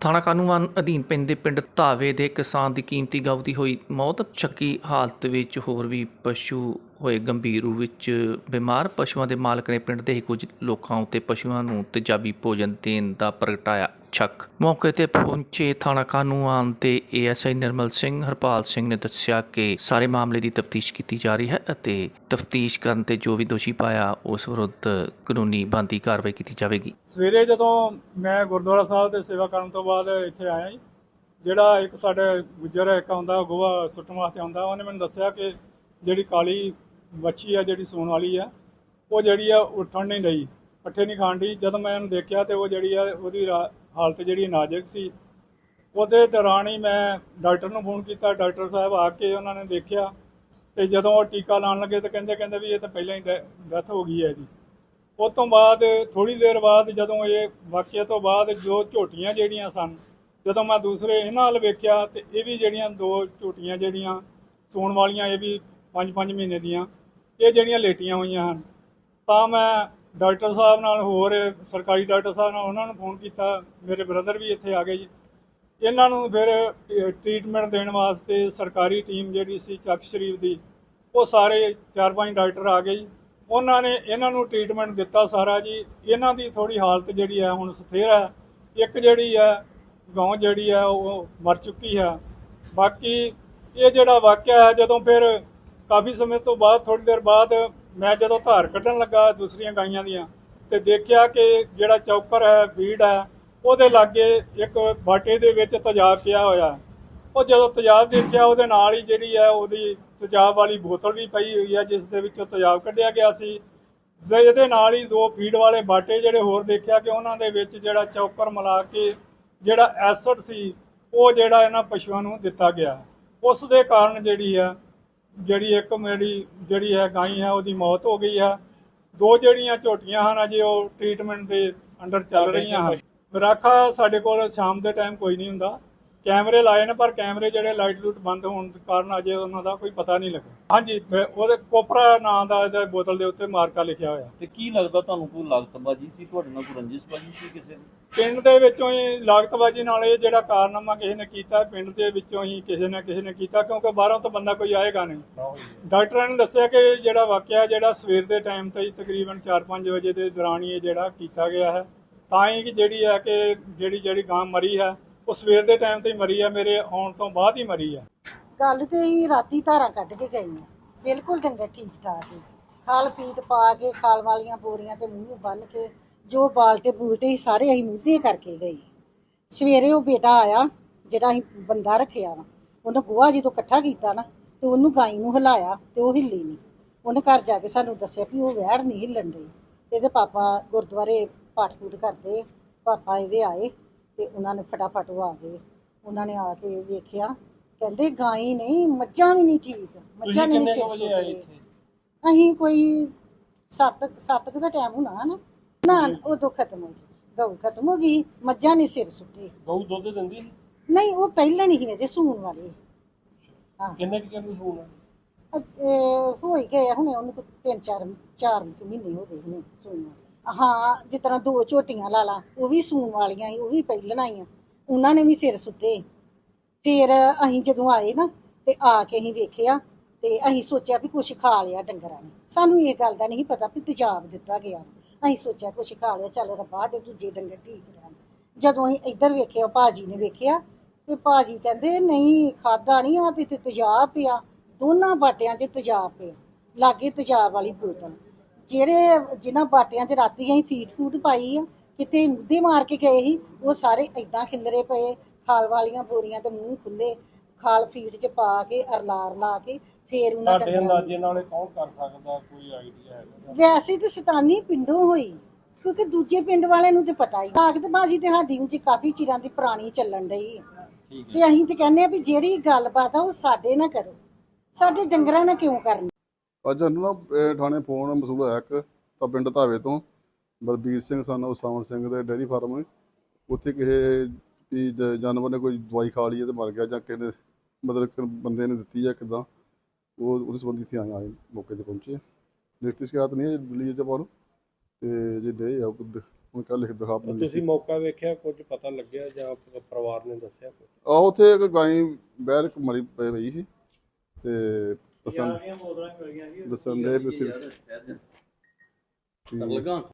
ਥਾਣਾ ਕਾਨੂੰਨ ਅਧੀਨ ਪੈਂਦੇ ਪਿੰਡ ਧਾਵੇ ਦੇ ਕਿਸਾਨ ਦੀ ਕੀਮਤੀ ਗਊ ਦੀ ਹੋਈ ਮੌਤ, ਸ਼ੱਕੀ ਹਾਲਤ ਵਿੱਚ ਹੋਰ ਵੀ ਪਸ਼ੂ ਹੋਏ ਗੰਭੀਰ ਰੂਪ ਵਿੱਚ ਬਿਮਾਰ ਪਸ਼ੂਆਂ ਦੇ ਮਾਲਕ ਨੇ ਪਿੰਡ ਦੇ ਹੀ ਕੁਝ ਲੋਕਾਂ ਉੱਤੇ ਪਸ਼ੂਆਂ ਨੂੰ ਤੇਜ਼ਾਬੀ ਭੋਜਨ ਦੇਣ ਦਾ ਪ੍ਰਗਟਾਇਆ ਸ਼ੱਕ ਮੌਕੇ ਤੇ ਪਹੁੰਚੇ ਥਾਣਾ ਕਾਨੂੰਨ ਤੇ ਏਐਸਆਈ ਨਿਰਮਲ ਸਿੰਘ, ਹਰਪਾਲ ਸਿੰਘ ਨੇ ਦੱਸਿਆ ਕਿ ਸਾਰੇ ਮਾਮਲੇ ਦੀ ਤਫਤੀਸ਼ ਕੀਤੀ ਜਾ ਰਹੀ ਹੈ ਅਤੇ ਤਫਤੀਸ਼ ਕਰਨ ਤੇ ਜੋ ਵੀ ਦੋਸ਼ੀ ਪਾਇਆ, ਉਸ ਵਿਰੁੱਧ ਕਾਨੂੰਨੀ ਬਣਦੀ ਕਾਰਵਾਈ ਕੀਤੀ ਜਾਵੇਗੀ। ਸਵੇਰੇ ਜਦੋਂ ਮੈਂ ਗੁਰਦੁਆਰਾ ਸਾਹਿਬ ਤੇ ਸੇਵਾ ਕਰਨ ਤੋਂ ਬਾਅਦ ਇੱਥੇ ਆਇਆ ਜੀ, ਜਿਹੜਾ ਇੱਕ ਸਾਡੇ ਗੁੱਜਰ ਇੱਕ ਆਉਂਦਾ ਗੋਹਾ ਸੁੱਟਣ ਵਾਸਤੇ ਆਉਂਦਾ, ਉਹਨੇ ਮੈਨੂੰ ਦੱਸਿਆ ਕਿ ਜਿਹੜੀ ਕਾਲੀ ਵੱਛੀ ਆ ਜਿਹੜੀ ਸੂਣ ਵਾਲੀ ਆ, ਉਹ ਜਿਹੜੀ ਆ ਉੱਠਣ ਨਹੀਂ ਰਹੀ ਪੱਠੇ ਨਹੀਂ ਖਾਣ ਦੀ ਜਦੋਂ ਮੈਂ ਉਹਨੂੰ ਦੇਖਿਆ ਤੇ ਉਹ ਜਿਹੜੀ ਆ ਉਹਦੀ ਰਾ- ਹਾਲਤ ਜਿਹੜੀ ਨਾਜ਼ੁਕ ਸੀ। ਉਹਦੇ ਦੌਰਾਨ ਹੀ ਮੈਂ ਡਾਕਟਰ ਨੂੰ ਫੋਨ ਕੀਤਾ। ਡਾਕਟਰ ਸਾਹਿਬ ਆ ਕੇ ਉਹਨਾਂ ਨੇ ਦੇਖਿਆ ਤੇ ਜਦੋਂ ਉਹ ਟੀਕਾ ਲਾਉਣ ਲੱਗੇ ਤਾਂ ਕਹਿੰਦੇ ਕਹਿੰਦੇ ਵੀ ਇਹ ਤਾਂ ਪਹਿਲਾਂ ਹੀ ਡੈਥ ਹੋ ਗਈ ਹੈ ਜੀ। ਉਸ ਤੋਂ ਬਾਅਦ ਥੋੜੀ ਦੇਰ ਬਾਅਦ ਜਦੋਂ ਇਹ ਵਾਕਿਆ ਤੋਂ ਬਾਅਦ ਜੋ ਝੋਟੀਆਂ ਜਿਹੜੀਆਂ ਸਨ, ਜਦੋਂ ਮੈਂ ਦੂਸਰੇ ਇਹਨਾਂ ਵੱਲ ਵੇਖਿਆ ਤੇ ਇਹ ਵੀ ਜਿਹੜੀਆਂ ਦੋ ਝੋਟੀਆਂ ਜਿਹੜੀਆਂ ਸੌਣ ਵਾਲੀਆਂ, ਇਹ ਵੀ 5-5 ਮਹੀਨੇ ਦੀਆਂ ਇਹ ਜਿਹੜੀਆਂ ਲੇਟੀਆਂ ਹੋਈਆਂ ਹਨ। ਤਾਂ ਮੈਂ ਡਾਕਟਰ ਸਾਹਿਬ ਨਾਲ ਹੋਰ, ਸਰਕਾਰੀ ਡਾਕਟਰ ਸਾਹਿਬ ਨਾਲ ਉਹਨਾਂ ਨੂੰ ਫੋਨ ਕੀਤਾ। ਮੇਰੇ ਬ੍ਰਦਰ ਵੀ ਇੱਥੇ ਆ ਗਏ ਜੀ। ਇਹਨਾਂ ਨੂੰ ਫਿਰ ਟ੍ਰੀਟਮੈਂਟ ਦੇਣ ਵਾਸਤੇ ਸਰਕਾਰੀ ਟੀਮ ਜਿਹੜੀ ਸੀ ਚੱਕ ਸ਼ਰੀਫ ਦੀ, ਉਹ ਸਾਰੇ ਚਾਰ ਪੰਜ ਡਾਕਟਰ ਆ ਗਏ ਜੀ। ਉਹਨਾਂ ਨੇ ਇਹਨਾਂ ਨੂੰ ਟ੍ਰੀਟਮੈਂਟ ਦਿੱਤਾ ਸਾਰਾ ਜੀ। ਇਹਨਾਂ ਦੀ ਥੋੜੀ ਹਾਲਤ ਜਿਹੜੀ ਹੈ ਹੁਣ ਸਥਿਰ ਹੈ ਇੱਕ ਜਿਹੜੀ ਹੈ ਗਾਂ ਜਿਹੜੀ ਹੈ ਉਹ ਮਰ ਚੁੱਕੀ ਹੈ ਬਾਕੀ ਇਹ ਜਿਹੜਾ ਵਾਕਿਆ ਹੈ ਜਦੋਂ ਫਿਰ ਕਾਫੀ ਸਮੇਂ ਤੋਂ ਬਾਅਦ ਥੋੜੀ ਦੇਰ ਬਾਅਦ ਮੈਂ ਜਦੋਂ ਧਾਰ ਕੱਢਣ ਲੱਗਾ ਦੂਸਰੀਆਂ ਗਾਈਆਂ ਦੀਆਂ ਤੇ ਦੇਖਿਆ ਕਿ ਜਿਹੜਾ ਚੌਕਰ ਹੈ, ਬੀੜ ਹੈ, ਉਹਦੇ ਲਾਗੇ ਇੱਕ ਬਾਟੇ ਦੇ ਵਿੱਚ ਤਜਾਬ ਪਿਆ ਹੋਇਆ ਉਹ ਜਦੋਂ ਤਜਾਬ ਦੇਖਿਆ, ਉਹਦੇ ਨਾਲ ਹੀ ਜਿਹੜੀ ਹੈ, ਉਹਦੀ ਤਜਾਬ ਵਾਲੀ ਬੋਤਲ ਵੀ ਪਈ ਹੋਈ ਹੈ, ਜਿਸ ਦੇ ਵਿੱਚੋਂ ਤਜਾਬ ਕੱਢਿਆ ਗਿਆ ਸੀ। ਤੇ ਇਹਦੇ ਨਾਲ ਹੀ ਦੋ ਫੀਡ ਵਾਲੇ ਬਾਟੇ ਜਿਹੜੇ ਹੋਰ ਦੇਖਿਆ ਕਿ ਉਹਨਾਂ ਦੇ ਵਿੱਚ ਜਿਹੜਾ ਚੌਕਰ ਮਿਲਾ ਕੇ ਜਿਹੜਾ ਐਸਿਡ ਸੀ, ਉਹ ਜਿਹੜਾ ਇਹਨਾਂ ਪਸ਼ੂਆਂ ਨੂੰ ਦਿੱਤਾ ਗਿਆ। ਉਸ ਦੇ ਕਾਰਨ ਜਿਹੜੀ ਹੈ ਜਿਹੜੀ ਇੱਕ ਮੇਰੀ ਜਿਹੜੀ ਹੈ ਗਾਈ ਹੈ ਉਹਦੀ ਮੌਤ ਹੋ ਗਈ ਹੈ। ਦੋ ਜਿਹੜੀਆਂ ਝੋਟੀਆਂ ਹਨ ਅਜੇ ਉਹ ਟ੍ਰੀਟਮੈਂਟ ਦੇ ਅੰਡਰ ਚੱਲ ਰਹੀਆਂ ਹਨ। ਰਾਖਾ ਸਾਡੇ ਕੋਲ ਸ਼ਾਮ ਦੇ ਟਾਈਮ ਕੋਈ ਨਹੀਂ ਹੁੰਦਾ। ਕੈਮਰੇ ਲਾਏ ਨੇ ਪਰ ਕੈਮਰੇ ਜਿਹੜੇ ਲਾਈਟ ਲੂਟ ਬੰਦ ਹੋਣ ਕਾਰਨ ਅਜੇ ਉਹਨਾਂ ਦਾ ਕੋਈ ਪਤਾ ਨਹੀਂ ਲੱਗਾ ਹਾਂਜੀ ਮੈਂ- ਉਹਦੇ ਕੋਪਰਾ ਨਾਂ ਦਾ ਇਹਦੇ ਬੋਤਲ ਦੇ ਉੱਤੇ ਮਾਰਕਾ ਲਿਖਿਆ ਹੋਇਆ। ਤੇ ਕੀ ਲੱਗਦਾ ਤੁਹਾਨੂੰ ਕੋਈ ਲਾਗਤਬਾਜੀ ਸੀ? ਤੁਹਾਡੇ ਨਾਲ ਕੋਈ ਰੰਜਿਸ਼ਬਾਜੀ ਸੀ ਕਿਸੇ ਦੀ? ਪਿੰਡ ਦੇ ਵਿੱਚੋਂ ਹੀ ਲਾਗਤਬਾਜੀ ਨਾਲ ਇਹ ਜਿਹੜਾ ਕਾਰਨਾਮਾ ਕਿਸੇ ਨੇ ਕੀਤਾ ਪਿੰਡ ਦੇ ਵਿੱਚੋਂ ਹੀ ਕਿਸੇ ਨਾ ਕਿਸੇ ਨੇ ਕੀਤਾ ਕਿਉਂਕਿ ਬਾਹਰੋਂ ਤਾਂ ਬੰਦਾ ਕੋਈ ਆਏਗਾ ਨਹੀਂ। ਡਾਕਟਰਾਂ ਨੇ ਦੱਸਿਆ ਕਿ ਜਿਹੜਾ ਵਾਕਿਆ ਜਿਹੜਾ ਸਵੇਰ ਦੇ ਟਾਈਮ ਤੇ ਹੀ ਤਕਰੀਬਨ 4-5 ਵਜੇ ਦੇ ਦੌਰਾਨ ਹੀ ਇਹ ਜਿਹੜਾ ਕੀਤਾ ਗਿਆ ਹੈ। ਤਾਂ ਹੀ ਕਿ ਜਿਹੜੀ ਹੈ ਕਿ ਜਿਹੜੀ ਜਿਹੜੀ ਗਾਂ ਮਰੀ ਹੈ ਉਹ ਸਵੇਰ ਦੇ ਟਾਈਮ ਤੇ ਹੀ ਮਰੀ ਹੈ ਮੇਰੇ ਆਉਣ ਤੋਂ ਬਾਅਦ ਹੀ ਮਰੀ ਹੈ ਗੱਲ ਤੇ ਹੀ ਰਾਤੀ ਧਾਰਾਂ ਕੱਢ ਕੇ ਗਈ ਆ। ਬਿਲਕੁਲ ਡੰਗਰ ਠੀਕ ਠਾਕ ਹੀ ਖਾਲ ਪੀਤ ਪਾ ਕੇ, ਖਾਲ ਵਾਲੀਆਂ ਬੋਰੀਆਂ ਤੇ ਮੂੰਹ ਬੰਨ ਕੇ, ਜੋ ਬਾਲਟੇ ਬੂਲਟੇ ਹੀ ਸਾਰੇ ਅਸੀਂ ਮੁੱਦੇ ਕਰਕੇ ਗਏ। ਸਵੇਰੇ ਉਹ ਬੇਟਾ ਆਇਆ, ਜਿਹੜਾ ਅਸੀਂ ਬੰਦਾ ਰੱਖਿਆ ਵਾ। ਉਹਨੇ ਗੋਹਾ ਜਦੋਂ ਇਕੱਠਾ ਕੀਤਾ ਨਾ, ਤੇ ਉਹਨੂੰ ਗਾਈ ਨੂੰ ਹਿਲਾਇਆ ਤੇ ਉਹ ਹਿੱਲੀ ਨਹੀਂ ਉਹਨੇ ਘਰ ਜਾ ਕੇ ਸਾਨੂੰ ਦੱਸਿਆ ਵੀ ਉਹ ਵਹਿੜ ਨਹੀਂ ਹਿੱਲਣ ਡਈ। ਇਹਦੇ ਪਾਪਾ ਗੁਰਦੁਆਰੇ ਪਾਠ ਪੂਠ ਕਰਦੇ, ਪਾਪਾ ਇਹਦੇ ਆਏ। ਤੇ ਉਹਨਾਂ ਨੇ ਫਟਾਫਟ ਉਹ ਆ ਗਏ। ਉਹਨਾਂ ਨੇ ਆ ਕੇ ਵੇਖਿਆ ਕਹਿੰਦੇ ਗਾਈ ਨਹੀਂ ਮੱਝਾਂ ਵੀ ਨਹੀਂ ਠੀਕ। ਮੱਝਾਂ ਨੇ ਨਹੀਂ ਸਿਰ ਸੁੱਟੇ। ਅਸੀਂ ਕੋਈ 7 7 ਦਾ ਟਾਈਮ ਹੋਣਾ ਨਾ। ਨਾ ਉਦੋਂ ਖਤਮ ਹੋ ਗਈ। ਗਊ ਖਤਮ ਹੋ ਗਈ ਮੱਝਾਂ ਨੇ ਸਿਰ ਸੁੱਟੇ। ਗਊ ਦੁੱਧ ਦਿੰਦੀ ਨਹੀਂ ਉਹ ਪਹਿਲਾਂ ਨਹੀਂ ਸੀ ਅਜੇ ਸੂਣ ਵਾਲੇ। ਹਾਂ। ਕਿੰਨੇ ਕਿ ਕਿੰਨੇ ਹੋਣਾ ਅ- ਇਹ ਹੋ ਹੀ ਗਏ ਹੁਣੇ ਉਹਨੂੰ ਤਿੰਨ ਚਾਰ ਚਾਰ ਮਹੀਨੇ ਹੋ ਗਏ ਹੁਣੇ ਸੂਣ ਵਾਲੇ। ਹਾਂ ਜਿਸ ਤਰ੍ਹਾਂ ਦੋ ਝੋਟੀਆਂ ਲਾ ਲਾ, ਉਹ ਵੀ ਸੂਣ ਵਾਲੀਆਂ ਸੀ, ਉਹ ਵੀ ਪਹਿਲਾਂ ਆਈਆਂ। ਉਹਨਾਂ ਨੇ ਵੀ ਸਿਰ ਸੁੱਤੇ ਫਿਰ ਅਸੀਂ ਜਦੋਂ ਆਏ ਨਾ, ਤੇ ਆ ਕੇ ਅਸੀਂ ਵੇਖਿਆ, ਤੇ ਅਸੀਂ ਸੋਚਿਆ ਵੀ ਕੁਝ ਖਾ ਲਿਆ ਡੰਗਰਾਂ ਨੇ। ਸਾਨੂੰ ਇਹ ਗੱਲ ਦਾ ਨਹੀਂ ਪਤਾ ਵੀ ਤੇਜ਼ਾਬ ਦਿੱਤਾ ਗਿਆ। ਅਸੀਂ ਸੋਚਿਆ ਕੁਝ ਖਾ ਲਿਆ, ਚੱਲ ਰੱਬਾ ਦੇ ਦੂਜੇ ਡੰਗਰ ਠੀਕ ਰਹਿਣ। ਜਦੋਂ ਅਸੀਂ ਇੱਧਰ ਵੇਖਿਆ, ਭਾਜੀ ਨੇ ਵੇਖਿਆ, ਤੇ ਭਾਜੀ ਕਹਿੰਦੇ, ਨਹੀਂ ਖਾਦਾ ਨਹੀਂ ਆ ਤੇ ਤੇ ਤੇਜ਼ਾਬ ਪਿਆ। ਦੋਨਾਂ ਬਾਟਿਆਂ 'ਚ ਤੇਜ਼ਾਬ ਪਿਆ। ਲਾਗੇ ਤੇਜ਼ਾਬ ਵਾਲੀ ਬੋਤਲ। ਜਿਹੜੇ ਜਿਨ੍ਹਾਂ ਬਾਟਿਆਂ 'ਚ ਰਾਤੀ ਅਸੀਂ ਫੀਡ ਫੂਡ ਪਾਈ ਆ ਕਿਤੇ ਮੁੱਦੇ ਮਾਰ ਕੇ ਗਏ ਸੀ ਉਹ ਸਾਰੇ ਐਦਾਂ ਖਿਲਰੇ ਪਏ ਖਾਲ ਵਾਲੀਆਂ ਬੋਰੀਆਂ ਤੇ ਮੂੰਹ ਖੁੱਲੇ ਖਾਲ ਫੀਡ 'ਚ ਪਾ ਕੇ ਅਰਲਾਰ ਲਾ ਕੇ ਫੇਰ ਉਹਨਾਂ ਤੁਹਾਡੇ ਡੰਗਰਾਂ ਅੰਦਾਜ਼ੇ ਨਾਲ ਇਹ ਕੌਣ ਕਰ ਸਕਦਾ ਕੋਈ ਆਈਡੀਆ ਹੈਗਾ? ਵੈਸੇ ਤੇ ਸਤਾਨੀ ਪਿੰਡੋਂ ਹੋਈ ਕਿਉਂਕਿ ਦੂਜੇ ਪਿੰਡ ਵਾਲਿਆਂ ਨੂੰ ਤੇ ਪਤਾ ਹੀ ਤਾਕਤਬਾਜ਼ੀ ਤੇ ਸਾਡੀ ਉਂਝ ਕਾਫੀ ਚਿਰਾਂ ਦੀ ਪੁਰਾਣੀ ਚੱਲਣ ਰਹੀ ਠੀਕ ਤੇ ਅਸੀਂ ਤੇ ਕਹਿੰਦੇ ਆ ਵੀ ਜਿਹੜੀ ਗੱਲਬਾਤ ਆ ਉਹ ਸਾਡੇ ਨਾਲ ਕਰੋ ਸਾਡੇ ਡੰਗਰਾਂ ਨਾਲ ਕਿਉਂ ਕਰਨੀ? ਅੱਜ ਸਾਨੂੰ ਨਾ ਇਹ ਥਾਣੇ ਫੋਨ ਮਸੂਲ ਹੋਇਆ ਇੱਕ ਤਾਂ ਪਿੰਡ ਧਾਵੇ ਤੋਂ ਬਲਬੀਰ ਸਿੰਘ ਸਾਨੂੰ ਸਾਵਣ ਸਿੰਘ ਦੇ ਡੇਅਰੀ ਫਾਰਮ ਉੱਥੇ ਕਿਸੇ ਵੀ ਜ- ਜਾਨਵਰ ਨੇ ਕੋਈ ਦਵਾਈ ਖਾ ਲਈ ਹੈ ਤੇ ਮਰ ਗਿਆ ਜਾਂ ਕਿਸੇ ਨੇ ਮਤਲਬ ਕਿ ਬੰਦੇ ਨੇ ਦਿੱਤੀ ਜਾਂ ਕਿਦਾਂ ਉਹ ਉਹਦੇ ਸੰਬੰਧੀ ਇੱਥੇ ਆਏ ਆਏ ਮੌਕੇ ਤੇ ਪਹੁੰਚੇ। ਲਿਖਤੀ ਸ਼ਿਕਾਇਤ ਨਹੀਂ ਹੈ ਦਿੱਲੀ ਚ ਪਾਉਣ ਤੇ ਜੇ ਦੇ ਆ ਉਹ ਕੱਲ ਲਿਖ ਦਿਖਾ ਆਪਣੇ ਤੁਸੀਂ ਮੌਕਾ ਵੇਖਿਆ ਕੁਝ ਪਤਾ ਲੱਗਿਆ ਜਾਂ ਪ- ਪਰਿਵਾਰ ਨੇ ਦੱਸਿਆ ਕੁਝ ਆ ਉੱਥੇ ਇੱਕ ਗਾਈ ਬਹਿਰ ਮਰੀ ਪਈ ਪਈ ਸੀ ਤੇ ਦੱਸਣ